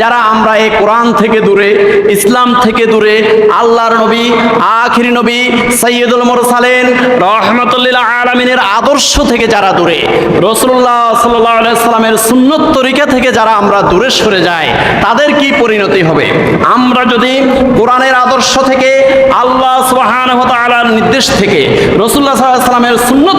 যারা আমরা এই কোরআন থেকে দূরে, ইসলাম থেকে দূরে, আল্লাহর নবী, আখিরি নবী সৈয়দুল মুরসালিন রহমতুল্লাহ আলমিনের আদর্শ থেকে যারা দূরে রসুল্লাহ সাল্লাহ সাল্লামের সুন্নত তরিকা থেকে যারা আমরা দূরে সরে যাই, তাদের কি পরিণতি হবে? আমরা যদি কোরআনের আদর্শ থেকে, আল্লাহ তাআলার নির্দেশ থেকে রসুল্লাহ সাল্লামের সুন্নত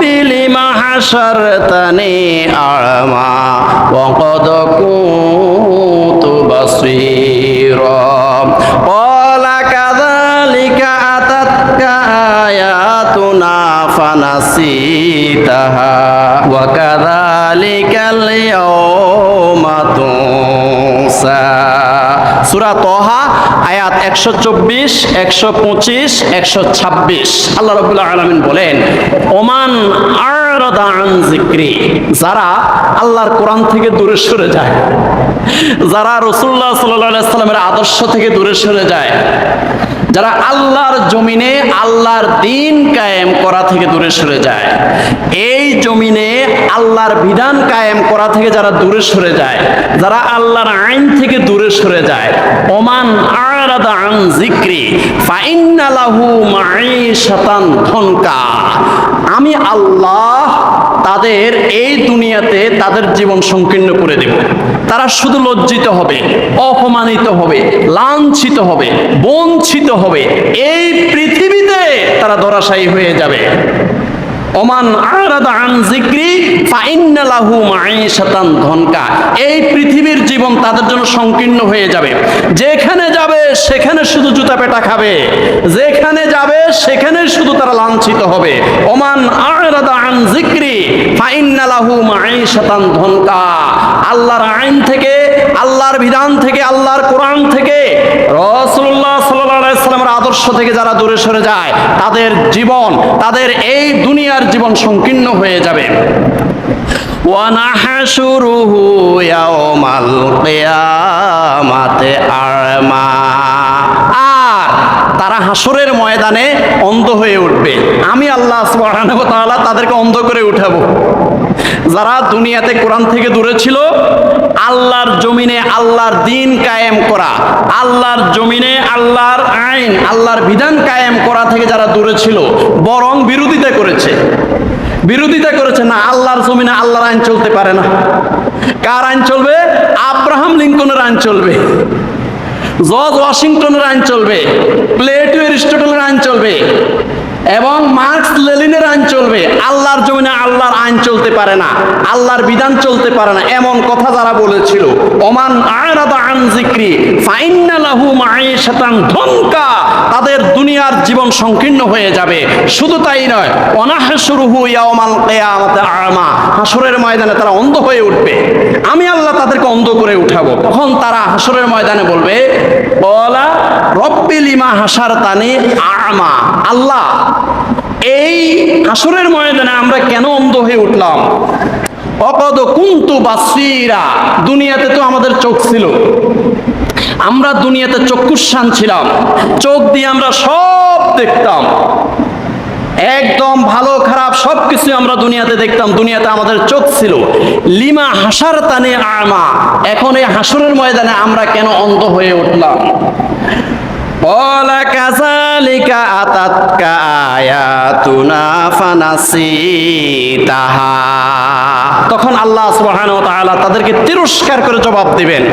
قال رب لم حشرتني أعمى وقد كنت بصيرا قال كذلك أتتك آياتنا فنسيتها وكذلك اليوم تنسى সুরা তহা, আয়াত একশো চব্বিশ, একশো পঁচিশ, একশো ছাব্বিশ। আল্লাহ রবুল্লাহ আলমিন বলেন, ওমান যারা আল্লাহর কোরআন থেকে দূরে সরে যায়, যারা রসুল্লাহ সাল্লাহ সাল্লামের আদর্শ থেকে দূরে সরে যায়, যারা আল্লাহর জমিনে আল্লাহর দিন কায়েম করা থেকে দূরে সরে যায়, এই জমিনে আল্লাহর বিধান কায়েম করা থেকে যারা দূরে সরে যায়, যারা আল্লাহর আইন থেকে দূরে সরে যায়, ওমান আরাদা আন জিক্রি ফাইন্না মাঈশাতান ধনকা। আমি আল্লাহ তাদের এই দুনিয়াতে তাদের জীবন সংকীর্ণ করে দেব। তারা শুধু লজ্জিত হবে, অপমানিত হবে, লাঞ্ছিত হবে, বঞ্চিত হবে। এই পৃথিবীতে তারা ধরাশায়ী হয়ে যাবে। ওমান আরাদা আন জিক্রি ফাইন্না লাহু মাঈশাতান ধনকা এই পৃথিবীর জীবন তাদের জন্য সংকীর্ণ হয়ে যাবে। যেখানে যাবে, সেখানে শুধু জুতা পেটা খাবে। যেখানে যাবে, সেখানে শুধু তারা লাঞ্ছিত হবে। ওমান আরাদা আন জিক্রি ফাইন্না লাহু মাঈশাতান ধনকা আল্লাহর আইন থেকে, আল্লাহর বিধান থেকে, আল্লাহর কোরআন থেকে রাসূলুল্লাহ সাল্লাল্লাহু আদর্শ থেকে যারা দূরে সরে যায়, তাদের জীবন, তাদের এই দুনিয়ার জীবন সংকীর্ণ হয়ে যাবে। আর তারা ময়দানে অন্ধ হয়ে উঠবে। আমি আল্লাহ সুবহানাহু তাদেরকে অন্ধ করে উঠাবো। যারা দুনিয়াতে কোরআন থেকে দূরে ছিল, আল্লাহর জমিনে আল্লাহর দিন কায়েম করা, আল্লাহর জমিনে আইন আল্লাহর বিধান কায়েম করা থেকে যারা দূরে ছিল, বরং বিরোধিতা করেছে। বিরোধিতা করেছে না, আল্লাহর জমিনে আল্লাহর আইন চলতে পারে না। কার আইন চলবে? আব্রাহাম লিঙ্কনের আইন চলবে। জর্জ ওয়াশিংটনের আইন চলবে। প্লেটো এরিস্টটলের আইন চলবে। এবং মার্কস লেলিনের আইন চলবে। আল্লাহর জমিনে আল্লাহর আইন চলতে পারে না। আল্লাহর বিধান চলতে পারে না। এমন কথা যারা বলেছিল, ওমান আন জিক্রি ফাইন্না লাহু মাঈশাতান ধনকা তাদের দুনিয়ার জীবন সংকীর্ণ হয়ে যাবে। শুধু তাই নয় অনাহশুরুহু ইয়াউমাল কিয়ামাতে আমা হাসরের ময়দানে তারা অন্ধ হয়ে উঠবে। আমি আল্লাহ তাদেরকে অন্ধ করে উঠাবো। তখন তারা হাসরের ময়দানে বলবে, বলা রব্বিলিমা হাসার তানি আমা আল্লাহ এই হাসরের ময়দানে আমরা কেন অন্ধ হয়ে উঠলাম? অপদ কুন্তু বাসিরা, দুনিয়াতে তো আমাদের চোখ ছিল। আমরা দুনিয়াতে চক্ষুস্বান ছিলাম, চোখ দিয়ে আমরা সব দেখতাম। একদম ভালো, খারাপ সব কিছু আমরা দুনিয়াতে দেখতাম, দুনিয়াতে আমাদের চোখ ছিল। লিমা হাসার তানে আমা, এখন এই হাসরের ময়দানে আমরা কেন অন্ধ হয়ে উঠলাম? কাজালিকা তখন আল্লাহ তাদেরকে তিরস্কার করে জবাব দিবেন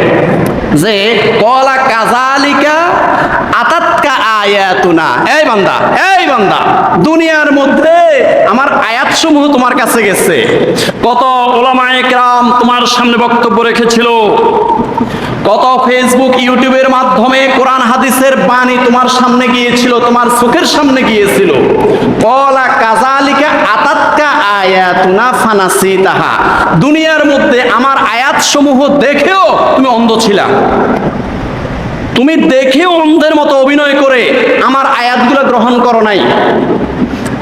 যে কলা কাজালিকা আতা আয়াতুনা। এই বান্দা এই বান্দা, দুনিয়ার মধ্যে আমার আয়াতসমূহ তোমার কাছে গেছে। কত ওলামায়ে কেরাম তোমার সামনে বক্তব্য রেখেছিল। কত ফেসবুক ইউটিউবের মাধ্যমে কোরআন, হাদিসের বাণী তোমার সামনে গিয়েছিল, তোমার চোখের সামনে গিয়েছিল। কলা কাজালিকা আতাতকা আয়াতুনা ফানাসি তাহা দুনিয়ার মধ্যে আমার আয়াত সমূহ দেখেও তুমি অন্ধ ছিলা। তুমি দেখেও অন্ধের মতো অভিনয় করে আমার আয়াতগুলো গ্রহণ করো নাই।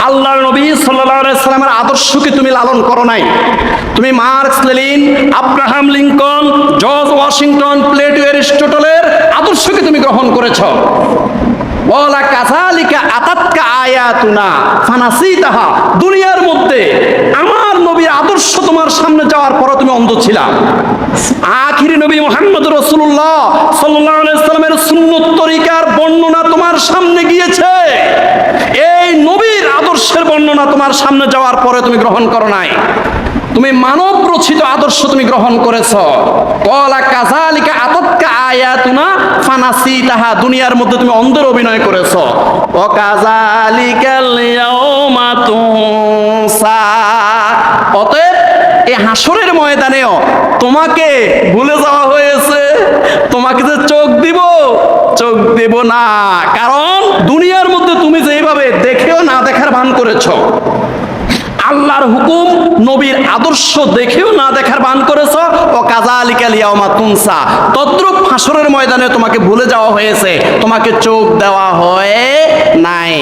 আল্লাহ নবী সাল্লামের আদর্শকে তুমি লালন করো নাই। তুমি Marx, Lenin, Abraham Lincoln, George Washington, Plato, অ্যারিস্টটলের আদর্শকে তুমি গ্রহণ করেছ। বলা কাজালিকা আতাতকা আয়াতুনা ফানাসি তাহা দুনিয়ার মধ্যে আমার নবীর আদর্শ তোমার সামনে যাওয়ার পর তুমি অন্ধ ছিলা। আখিরি নবী মোহাম্মদ রসুল্লাহ সাল্লাহ সাল্লামের সুন্নত তরিকার বর্ণনা তোমার সামনে গিয়েছে। এই নবীর আদর্শের বর্ণনা তোমার সামনে যাওয়ার পরে তুমি গ্রহণ করো নাই। তুমি মানব রচিত আদর্শ তুমি গ্রহণ করেছ। কলা কাজালিকা আতৎকা আয়াতুনা ফানাসি তাহা দুনিয়ার মধ্যে তুমি অন্ধের অভিনয় করেছ। ও কাজালিকাল তুনসা। অতএব এই হাসরের ময়দানেও তোমাকে ভুলে যাওয়া হয়েছে, তোমাকে যে চোখ দিব, চোখ দেব না। কারণ দুনিয়ার মধ্যে তুমি যেভাবে দেখেও না দেখার ভান করেছ, আল্লাহর হুকুম, নবীর আদর্শ দেখেও না দেখার বান করেছ, ও কাজা আলিকালিয়ামা তুনসা। তদ্রুপ হাসরের ময়দানে তোমাকে ভুলে যাওয়া হয়েছে, তোমাকে চোখ দেওয়া হয় নাই।